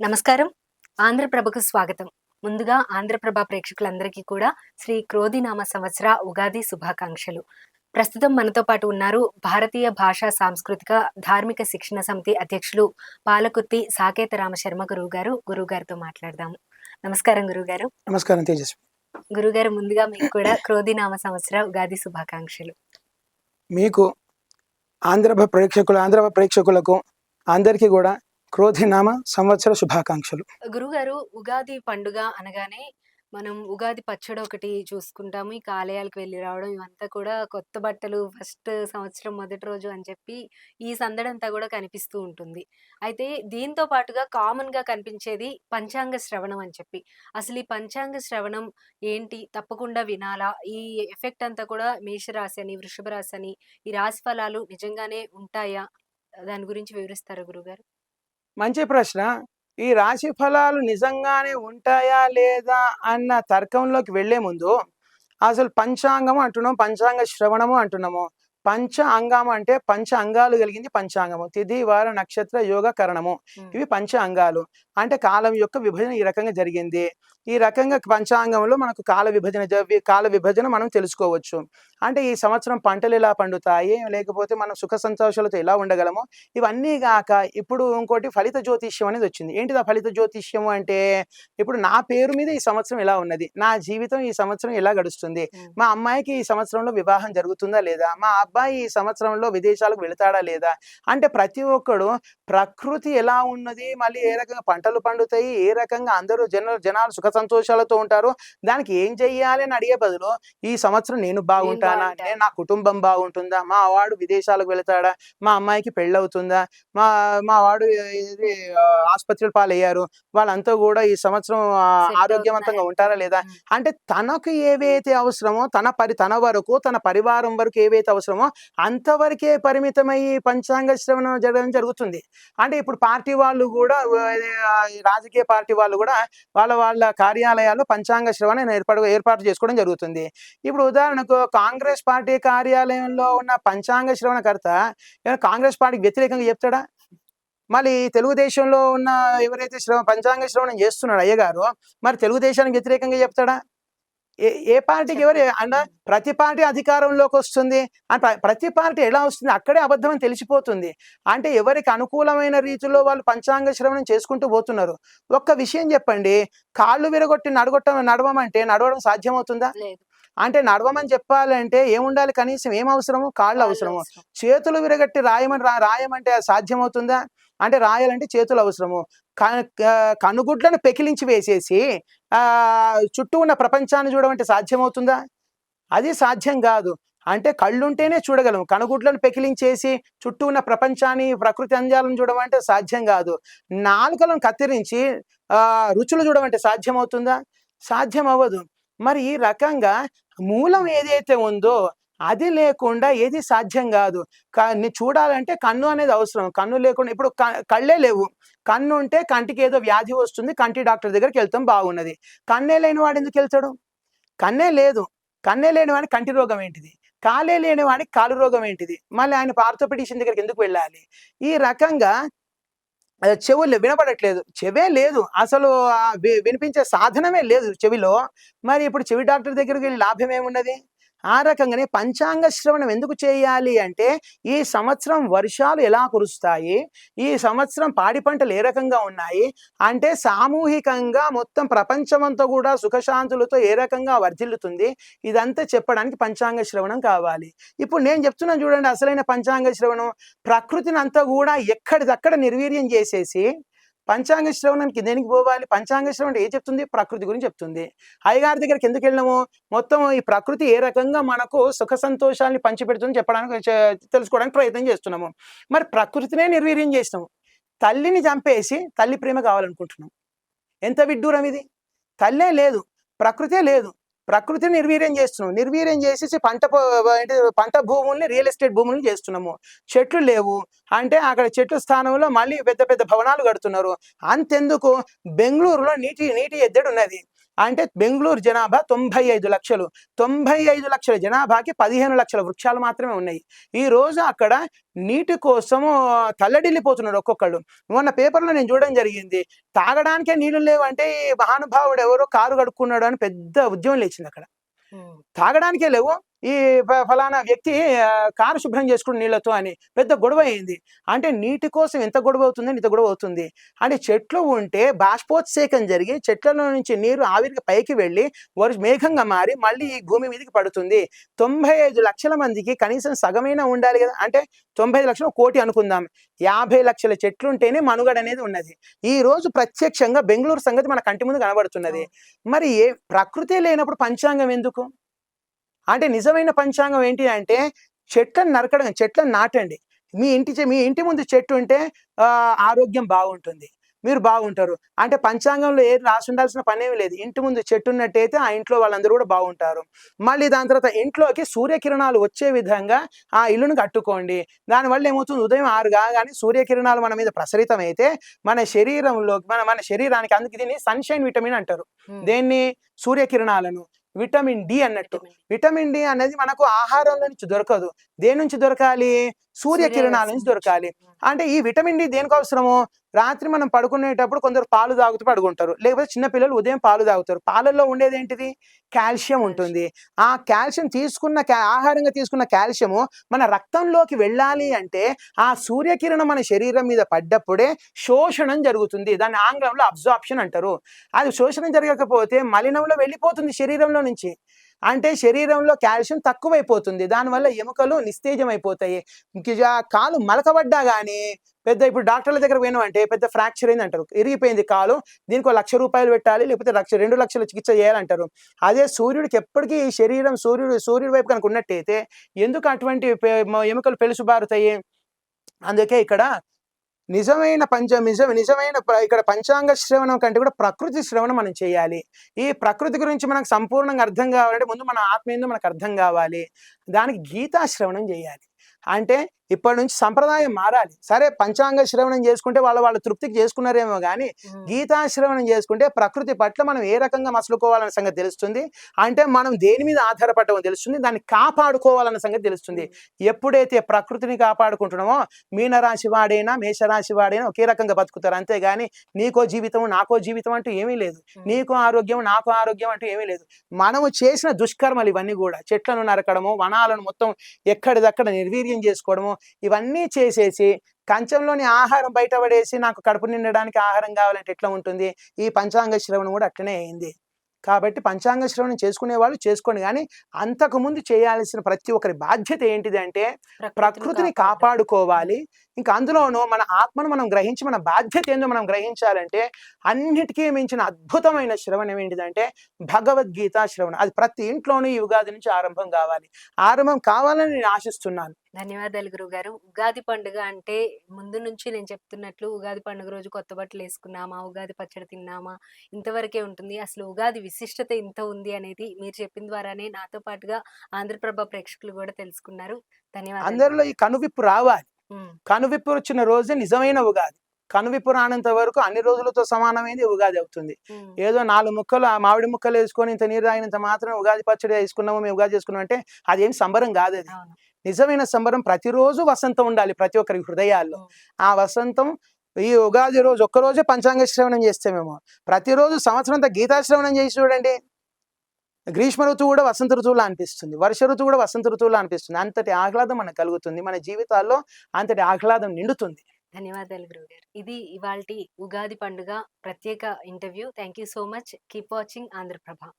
నమస్కారం. ఆంధ్రప్రభకు స్వాగతం. ముందుగా ఆంధ్రప్రభ ప్రేక్షకులందరికీ కూడా శ్రీ క్రోధినామ సంవత్సర ఉగాది శుభాకాంక్షలు. ప్రస్తుతం మనతో పాటు ఉన్నారు భారతీయ భాషా సాంస్కృతిక ధార్మిక శిక్షణ సమితి అధ్యక్షులు పాలకుర్తి సాకేత రామశర్మ గురువు గారు గురువు గారితో మాట్లాడదాము. నమస్కారం గురువు గారు నమస్కారం తేజస్వి. గురుగారు ముందుగా మీకు కూడా క్రోధినామ సంవత్సర ఉగాది శుభాకాంక్షలు. మీకు ఆంధ్రభ ప్రేక్షకులు ఆంధ్రభ ప్రేక్షకులకు అందరికీ కూడా క్రోధినామ సంవత్సర శుభాకాంక్షలు. గురుగారు ఉగాది పండుగ అనగానే మనం ఉగాది పచ్చడి ఒకటి చూసుకుంటాము. ఇక ఆలయాలకు వెళ్ళి రావడం ఇవంతా కూడా కొత్త బట్టలు ఫస్ట్ సంవత్సరం మొదటి రోజు అని చెప్పి ఈ సందడంతా కూడా కనిపిస్తూ ఉంటుంది. అయితే దీంతో పాటుగా కామన్గా కనిపించేది పంచాంగ శ్రవణం అని చెప్పి. అసలు ఈ పంచాంగ శ్రవణం ఏంటి? తప్పకుండా వినాలా? ఈ ఎఫెక్ట్ అంతా కూడా మేషరాశి అని వృషభ రాశి అని ఈ రాశి ఫలాలు నిజంగానే ఉంటాయా? దాని గురించి వివరిస్తారు గురుగారు? మంచి ప్రశ్న. ఈ రాశి ఫలాలు నిజంగానే ఉంటాయా లేదా అన్న తర్కంలోకి వెళ్ళే ముందు అసలు పంచాంగము అంటున్నాం పంచాంగ శ్రవణము అంటున్నాము. పంచ అంగము అంటే పంచ అంగాలు కలిగింది పంచాంగము. తిథి వార నక్షత్ర యోగ కరణము. ఇవి పంచ అంగాలు అంటే కాలం యొక్క విభజన ఈ రకంగా జరిగింది. ఈ రకంగా పంచాంగంలో మనకు కాల విభజన కాల విభజన మనం తెలుసుకోవచ్చు. అంటే ఈ సంవత్సరం పంటలు ఎలా పండుతాయి లేకపోతే మనం సుఖ సంతోషాలతో ఎలా ఉండగలము ఇవన్నీ గాక ఇప్పుడు ఇంకోటి ఫలిత జ్యోతిష్యం అనేది వచ్చింది. ఏంటిది ఆ ఫలిత జ్యోతిష్యం అంటే? ఇప్పుడు నా పేరు మీద ఈ సంవత్సరం ఎలా ఉన్నది? నా జీవితం ఈ సంవత్సరం ఎలా గడుస్తుంది? మా అమ్మాయికి ఈ సంవత్సరంలో వివాహం జరుగుతుందా లేదా? మా అబ్బాయి ఈ సంవత్సరంలో విదేశాలకు వెళతాడా లేదా? అంటే ప్రతి ఒక్కడు ప్రకృతి ఎలా ఉన్నది? మళ్ళీ ఏ రకంగా పంటలు పండుతాయి? ఏ రకంగా అందరూ జన జనాలు సుఖ సంతోషాలతో ఉంటారు. దానికి ఏం చెయ్యాలి అని అడిగే బదులు ఈ సంవత్సరం నేను బాగుంటానా? బాగుంటా. నేను నా కుటుంబం బాగుంటుందా? మా వాడు విదేశాలకు వెళతాడా? మా అమ్మాయికి పెళ్ళవుతుందా? మా మా వాడు ఇది ఆసుపత్రుల పాలయ్యారు. వాళ్ళంతా కూడా ఈ సంవత్సరం ఆరోగ్యవంతంగా? ఉంటారా లేదా? అంటే తనకు ఏవైతే అవసరమో తన పరి తన వరకు తన పరివారం వరకు ఏవైతే అవసరమో అంతవరకే పరిమితమై పంచాంగ శ్రవణం జరగడం జరుగుతుంది. అంటే ఇప్పుడు పార్టీ వాళ్ళు కూడా రాజకీయ పార్టీ వాళ్ళు కూడా వాళ్ళ వాళ్ళ కార్యాలయాల్లో పంచాంగ శ్రవణ ఏర్పాటు ఏర్పాటు చేసుకోవడం జరుగుతుంది. ఇప్పుడు ఉదాహరణకు కాంగ్రెస్ పార్టీ కార్యాలయంలో ఉన్న పంచాంగ శ్రవణకర్త ఏమైనా కాంగ్రెస్ పార్టీకి వ్యతిరేకంగా చెప్తాడా? మళ్ళీ తెలుగుదేశంలో ఉన్న ఎవరైతే శ్రవ పంచాంగ శ్రవణం చేస్తున్నాడు అయ్యగారు మరి తెలుగుదేశానికి వ్యతిరేకంగా చెప్తాడా? ఏ ఏ పార్టీకి ఎవరు అన్న ప్రతి పార్టీ అధికారంలోకి వస్తుంది. అంటే ప్ర- ప్రతి పార్టీ ఎలా వస్తుంది అక్కడే అబద్ధం అని తెలిసిపోతుంది. అంటే ఎవరికి అనుకూలమైన రీతిలో వాళ్ళు పంచాంగ శ్రవణం చేసుకుంటూ పోతున్నారు. ఒక్క విషయం చెప్పండి. కాళ్ళు విరగొట్టి నడగొట్టం నడవమంటే నడవడం సాధ్యమవుతుందా? అంటే నడవమని చెప్పాలంటే ఏముండాలి కనీసం ఏం అవసరము? కాళ్ళు అవసరము. అవసరం. చేతులు విరగట్టి రాయమని రాయమంటే అది సాధ్యమవుతుందా? అంటే రాయాలంటే చేతులు అవసరము. కనుగుడ్లను పెకిలించి వేసేసి చుట్టూ ఉన్న ప్రపంచాన్ని చూడమంటే సాధ్యమవుతుందా? అది సాధ్యం కాదు. అంటే కళ్ళుంటేనే చూడగలం. కనుగుడ్లను పెకిలించేసి చుట్టూ ఉన్న ప్రపంచాన్ని ప్రకృతి అందాలను అంటే సాధ్యం కాదు. నాలుకలను కత్తిరించి రుచులు రుచులు చూడమంటే సాధ్యమవుతుందా? సాధ్యం అవ్వదు మరి ఈ రకంగా మూలం ఏదైతే ఉందో అది లేకుండా ఏది సాధ్యం కాదు. క- చూడాలంటే కన్ను అనేది అవసరం. కన్ను లేకుండా ఇప్పుడు క- కళ్ళే లేవు. కన్ను ఉంటే కంటికి ఏదో వ్యాధి వస్తుంది కంటి డాక్టర్ దగ్గరికి వెళ్తాం బాగున్నది. కన్నే లేని వాడు ఎందుకు వెళ్తాడు? కన్నే లేదు. కన్నే లేని వాడికి కంటి రోగం ఏంటిది? కాలే లేని వాడికి కాలు రోగం ఏంటిది? మళ్ళీ ఆయన ఆర్థోపెడిషన్ దగ్గరికి ఎందుకు వెళ్ళాలి? ఈ రకంగా చెవులు వినపడట్లేదు. చెవే లేదు. అసలు వి- వినిపించే సాధనమే లేదు చెవిలో. మరి ఇప్పుడు చెవి డాక్టర్ దగ్గరికి వెళ్ళి లాభం ఏమున్నది? ఆ రకంగానే పంచాంగ శ్రవణం ఎందుకు చేయాలి అంటే ఈ సంవత్సరం వర్షాలు ఎలా కురుస్తాయి ఈ సంవత్సరం పాడి పంటలు ఏ రకంగా ఉన్నాయి అంటే సామూహికంగా మొత్తం ప్రపంచమంతా కూడా సుఖశాంతులతో ఏ రకంగా వర్ధిల్లుతుంది ఇదంతా చెప్పడానికి పంచాంగ శ్రవణం కావాలి. ఇప్పుడు నేను చెప్తున్నాను చూడండి అసలైన పంచాంగ శ్రవణం ప్రకృతిని అంతా కూడా ఎక్కడిదక్కడ నిర్వీర్యం చేసేసి పంచాంగ శ్రవణానికి దేనికి పోవాలి? పంచాంగ శ్రవణం ఏం చెప్తుంది? ప్రకృతి గురించి చెప్తుంది. అయ్యగారి దగ్గరికి ఎందుకు వెళ్ళినాము మొత్తం ఈ ప్రకృతి ఏ రకంగా మనకు సుఖ సంతోషాన్ని పంచిపెడుతుంది చెప్పడానికి తెలుసుకోవడానికి ప్రయత్నం చేస్తున్నాము. మరి ప్రకృతినే నిర్వీర్యం చేసినాము. తల్లిని చంపేసి తల్లి ప్రేమ కావాలనుకుంటున్నాం. ఎంత విడ్డూరం ఇది? తల్లే లేదు. ప్రకృతే లేదు. ప్రకృతిని నిర్వీర్యం చేస్తున్నాం. నిర్వీర్యం చేసేసి పంట ఏంటి పంట భూముల్ని రియల్ ఎస్టేట్ భూముల్ని చేస్తున్నాము. చెట్లు లేవు. అంటే అక్కడ చెట్లు స్థానంలో మళ్ళీ పెద్ద పెద్ద భవనాలు కడుతున్నారు. అంతెందుకు? బెంగళూరులో నీటి నీటి ఎద్దడి ఉన్నది అంటే బెంగళూరు జనాభా తొంభై ఐదు లక్షలు. తొంభై ఐదు లక్షల జనాభాకి పదిహేను లక్షల వృక్షాలు మాత్రమే ఉన్నాయి. ఈ రోజు అక్కడ నీటి కోసము తల్లడిల్లిపోతున్నారు ఒక్కొక్కళ్ళు. మొన్న పేపర్లో నేను చూడడం జరిగింది. తాగడానికే నీళ్ళు లేవంటే ఈ మహానుభావుడు ఎవరో కారు కడుక్కున్నాడు అని పెద్ద ఉద్యమం లేచింది అక్కడ. తాగడానికే లేవు. ఈ ఫలానా వ్యక్తి కారు శుభ్రం చేసుకుని నీళ్ళతో అని పెద్ద గొడవ అయింది. అంటే నీటి కోసం ఎంత గొడవ అవుతుంది? ఇంత గొడవ అవుతుంది. అంటే చెట్లు ఉంటే బాష్పోత్సేకం జరిగి చెట్లలో నుంచి నీరు ఆవిరికి పైకి వెళ్ళి వరు మేఘంగా మారి మళ్ళీ ఈ భూమి మీదకి పడుతుంది. తొంభై ఐదు లక్షల మందికి కనీసం సగమైనా ఉండాలి కదా? అంటే తొంభై ఐదు లక్షలు కోటి అనుకుందాం. యాభై లక్షల చెట్లు ఉంటేనే మనుగడ అనేది ఉన్నది. ఈ రోజు ప్రత్యక్షంగా బెంగళూరు సంగతి మన కంటి ముందు కనబడుతున్నది. మరి ఏ ప్రకృతి లేనప్పుడు పంచాంగం ఎందుకు? అంటే నిజమైన పంచాంగం ఏంటి అంటే చెట్లను నరకడం చెట్లను నాటండి. మీ ఇంటి మీ ఇంటి ముందు చెట్టు ఉంటే ఆరోగ్యం బాగుంటుంది. మీరు బాగుంటారు. అంటే పంచాంగంలో ఏది రాసి ఉండాల్సిన పని ఏమీ లేదు. ఇంటి ముందు చెట్టు ఉన్నట్టయితే ఆ ఇంట్లో వాళ్ళందరూ కూడా బాగుంటారు. మళ్ళీ దాని తర్వాత ఇంట్లోకి సూర్యకిరణాలు వచ్చే విధంగా ఆ ఇల్లును కట్టుకోండి. దానివల్ల ఏమవుతుంది? ఉదయం ఆరు కాగానే సూర్యకిరణాలు మన మీద ప్రసరితం అయితే మన శరీరంలో మన మన శరీరానికి అందుకే దీన్ని సన్షైన్ విటమిన్ అంటారు. దేన్ని? సూర్యకిరణాలను. విటమిన్ డి అన్నట్టు. Vitamin D. అనేది మనకు ఆహారంలో నుంచి దొరకదు. దేని నుంచి దొరకాలి? సూర్యకిరణాల నుంచి దొరకాలి. అంటే ఈ విటమిన్ డి దేనికి అవసరము? రాత్రి మనం పడుకునేటప్పుడు కొందరు పాలు తాగుతూ పడుకుంటారు. లేకపోతే చిన్న పిల్లలు ఉదయం పాలు తాగుతారు. పాలల్లో ఉండేది ఏంటిది? కాల్షియం ఉంటుంది. ఆ కాల్షియం తీసుకున్న ఆహారంగా తీసుకున్న కాల్షియము మన రక్తంలోకి వెళ్ళాలి అంటే ఆ సూర్యకిరణం మన శరీరం మీద పడ్డప్పుడే శోషణం జరుగుతుంది. దాన్ని ఆంగ్లంలో అబ్జార్ప్షన్ అంటారు. అది శోషణం జరగకపోతే మలినంలో వెళ్ళిపోతుంది శరీరంలో నుంచి. అంటే శరీరంలో కాల్షియం తక్కువైపోతుంది. దానివల్ల ఎముకలు నిస్తేజం అయిపోతాయి కాలు మలకబడ్డా కానీ పెద్ద ఇప్పుడు డాక్టర్ల దగ్గర పోయినామంటే పెద్ద ఫ్రాక్చర్ అయింది అంటారు ఇరిగిపోయింది కాలు దీనికి ఒక లక్ష రూపాయలు పెట్టాలి లేకపోతే లక్ష రెండు లక్షల చికిత్స చేయాలంటారు. అదే సూర్యుడికి ఎప్పటికీ ఈ శరీరం సూర్యుడు సూర్యుడి వైపు కనుక ఉన్నట్టయితే ఎందుకు అటువంటి ఎముకలు పెలుసుబారుతాయి? అందుకే ఇక్కడ నిజమైన పంచ నిజ నిజమైన ఇక్కడ పంచాంగ శ్రవణం కంటే కూడా ప్రకృతి శ్రవణం మనం చేయాలి. ఈ ప్రకృతి గురించి మనకు సంపూర్ణంగా అర్థం కావాలంటే ముందు మన ఆత్మ ఏందో మనకు అర్థం కావాలి. దానికి గీతా శ్రవణం చేయాలి. అంటే ఇప్పటి నుంచి సంప్రదాయం మారాలి. సరే పంచాంగ శ్రవణం చేసుకుంటే వాళ్ళు వాళ్ళ తృప్తికి చేసుకున్నారేమో కానీ గీతా శ్రవణం చేసుకుంటే ప్రకృతి పట్ల మనం ఏ రకంగా మసలుకోవాలన్న సంగతి తెలుస్తుంది? అంటే మనం దేని మీద ఆధారపడటం తెలుస్తుంది? దాన్ని కాపాడుకోవాలన్న సంగతి తెలుస్తుంది. ఎప్పుడైతే ప్రకృతిని కాపాడుకుంటున్నామో మీనరాశి వాడైనా మేషరాశి వాడైనా ఒకే రకంగా బతుకుతారు. అంతేగాని నీకో జీవితం నాకో జీవితం అంటూ ఏమీ లేదు. నీకు ఆరోగ్యం నాకు ఆరోగ్యం అంటూ ఏమీ లేదు. మనము చేసిన దుష్కర్మలు ఇవన్నీ కూడా చెట్లను నరకడము వనాలను మొత్తం ఎక్కడిదక్కడ నిర్వీర్యం చేసుకోవడము ఇవన్నీ చేసేసి కంచంలోని ఆహారం బయటపడేసి నాకు కడుపు నిండడానికి ఆహారం కావాలంటే ఎట్లా ఉంటుంది? ఈ పంచాంగ శ్రవణం కూడా అట్లనే అయింది. కాబట్టి పంచాంగ శ్రవణం చేసుకునే వాళ్ళు చేసుకోండి. కానీ అంతకుముందు చేయాల్సిన ప్రతి ఒక్కరి బాధ్యత ఏంటిది అంటే ప్రకృతిని. కాపాడుకోవాలి. ఇంకా అందులోనూ మన ఆత్మను మనం గ్రహించి మన బాధ్యత ఏందో మనం గ్రహించాలంటే అన్నిటికీ మించిన అద్భుతమైన శ్రవణం ఏంటిదంటే భగవద్గీత శ్రవణం. అది ప్రతి ఇంట్లోనూ ఈ ఉగాది నుంచి ఆరంభం కావాలి. ఆరంభం కావాలని నేను ఆశిస్తున్నాను. ధన్యవాదాలు గురువు గారు ఉగాది పండుగ అంటే ముందు నుంచి నేను చెప్తున్నట్లు ఉగాది పండుగ రోజు కొత్త బట్టలు వేసుకున్నామా ఉగాది పచ్చడి తిన్నామా ఇంతవరకే ఉంటుంది. అసలు ఉగాది విశిష్టత ఇంత ఉంది అనేది మీరు చెప్పిన ద్వారానే నాతో పాటుగా ఆంధ్రప్రభ ప్రేక్షకులు కూడా తెలుసుకున్నారు. ధన్యవాదాలు అందరిలో ఈ కనువిప్పు రావాలి. కనువిప్పు వచ్చిన రోజే నిజమైన ఉగాది. కనువిప్పు రానంత వరకు అన్ని రోజులతో సమానమైనది ఉగాది అవుతుంది. ఏదో నాలుగు ముక్కలు ఆ మామిడి ముక్కలు వేసుకొని ఇంత నీరు తాగినంత మాత్రం ఉగాది పచ్చడి వేసుకున్నాము మేము ఉగాది చేసుకున్నాం అంటే అదేం సంబరం కాదు అది నిజమైన సంబరం ప్రతిరోజు వసంతం ఉండాలి ప్రతి ఒక్కరి హృదయాల్లో. ఆ వసంతం ఈ ఉగాది రోజు ఒక్కరోజే పంచాంగ శ్రవణం చేస్తామేమో. ప్రతిరోజు సంవత్సరం అంతా గీతా శ్రవణం చేసి చూడండి. గ్రీష్మ ఋతువు కూడా వసంత ఋతువులా అనిపిస్తుంది. వర్ష ఋతువు కూడా వసంత ఋతువులా అనిపిస్తుంది. అంతటి ఆహ్లాదం మనకు కలుగుతుంది. మన జీవితాల్లో అంతటి ఆహ్లాదం నిండుతుంది. ధన్యవాదాలు గురువు గారు ఇది ఇవాల్టి ఉగాది పండుగ ప్రత్యేక interview. Thank you so much. Keep watching Andhra Prabha.